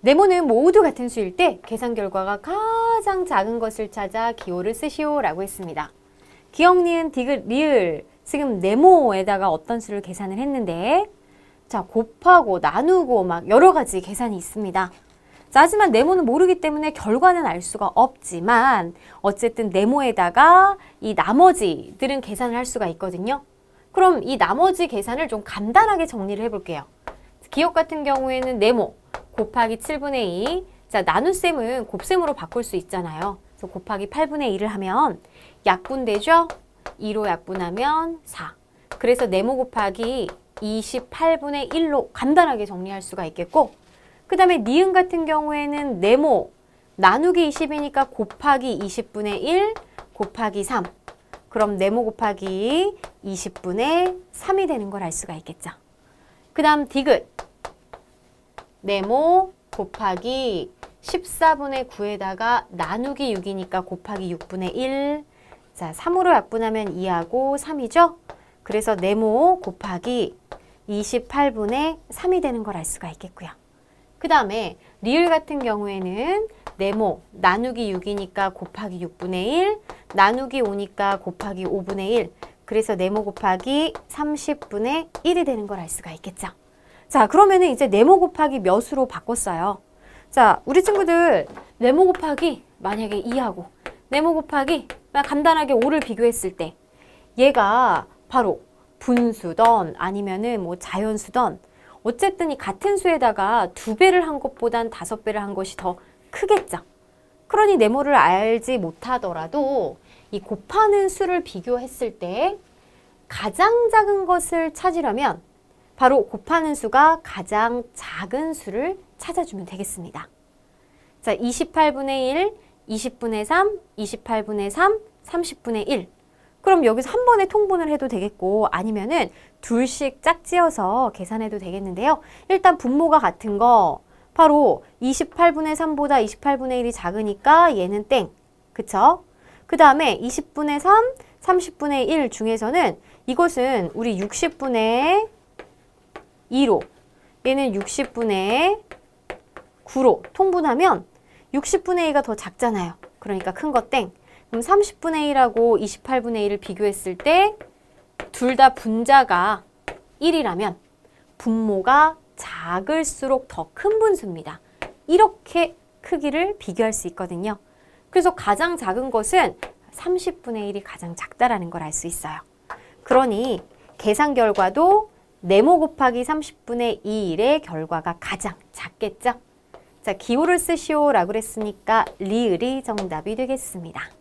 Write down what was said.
네모는 모두 같은 수일 때 계산 결과가 가장 작은 것을 찾아 기호를 쓰시오 라고 했습니다. 기억, 니은, 디귿, 리을 지금 네모에다가 어떤 수를 계산을 했는데 자 곱하고 나누고 막 여러 가지 계산이 있습니다. 자, 하지만 네모는 모르기 때문에 결과는 알 수가 없지만 어쨌든 네모에다가 이 나머지들은 계산을 할 수가 있거든요. 그럼 이 나머지 계산을 좀 간단하게 정리를 해볼게요. 기억 같은 경우에는 네모 곱하기 7분의 2. 자, 나눗셈은 곱셈으로 바꿀 수 있잖아요. 그래서 곱하기 8분의 2를 하면 약분되죠? 2로 약분하면 4. 그래서 네모 곱하기 28분의 1로 간단하게 정리할 수가 있겠고 그 다음에 니은 같은 경우에는 네모 나누기 20이니까 곱하기 20분의 1 곱하기 3 그럼 네모 곱하기 20분의 3이 되는 걸 알 수가 있겠죠. 그 다음 디귿 네모 곱하기 14분의 9에다가 나누기 6이니까 곱하기 6분의 1 자, 3으로 약분하면 2하고 3이죠? 그래서 네모 곱하기 28분의 3이 되는 걸 알 수가 있겠고요. 그 다음에 리을 같은 경우에는 네모 나누기 6이니까 곱하기 6분의 1 나누기 5니까 곱하기 5분의 1 그래서 네모 곱하기 30분의 1이 되는 걸 알 수가 있겠죠. 자 그러면은 이제 네모 곱하기 몇으로 바꿨어요. 자 우리 친구들 네모 곱하기 만약에 2하고 네모 곱하기 간단하게 5를 비교했을 때 얘가 바로 분수던 아니면은 뭐 자연수던 어쨌든 이 같은 수에다가 두 배를 한 것보단 다섯 배를 한 것이 더 크겠죠. 그러니 네모를 알지 못하더라도 이 곱하는 수를 비교했을 때 가장 작은 것을 찾으려면 바로 곱하는 수가 가장 작은 수를 찾아주면 되겠습니다. 자, 28분의 1, 20분의 3, 28분의 3, 30분의 1. 그럼 여기서 한 번에 통분을 해도 되겠고 아니면은 둘씩 짝지어서 계산해도 되겠는데요. 일단 분모가 같은 거 바로 28분의 3보다 28분의 1이 작으니까 얘는 땡. 그쵸? 그 다음에 20분의 3, 30분의 1 중에서는 이것은 우리 60분의 2로 얘는 60분의 9로 통분하면 60분의 2가 더 작잖아요. 그러니까 큰거 땡. 그럼 30분의 1하고 28분의 1을 비교했을 때 둘 다 분자가 1이라면 분모가 작을수록 더 큰 분수입니다. 이렇게 크기를 비교할 수 있거든요. 그래서 가장 작은 것은 30분의 1이 가장 작다라는 걸 알 수 있어요. 그러니 계산 결과도 네모 곱하기 30분의 2일의 결과가 가장 작겠죠? 자, 기호를 쓰시오라고 그랬으니까 리을이 정답이 되겠습니다.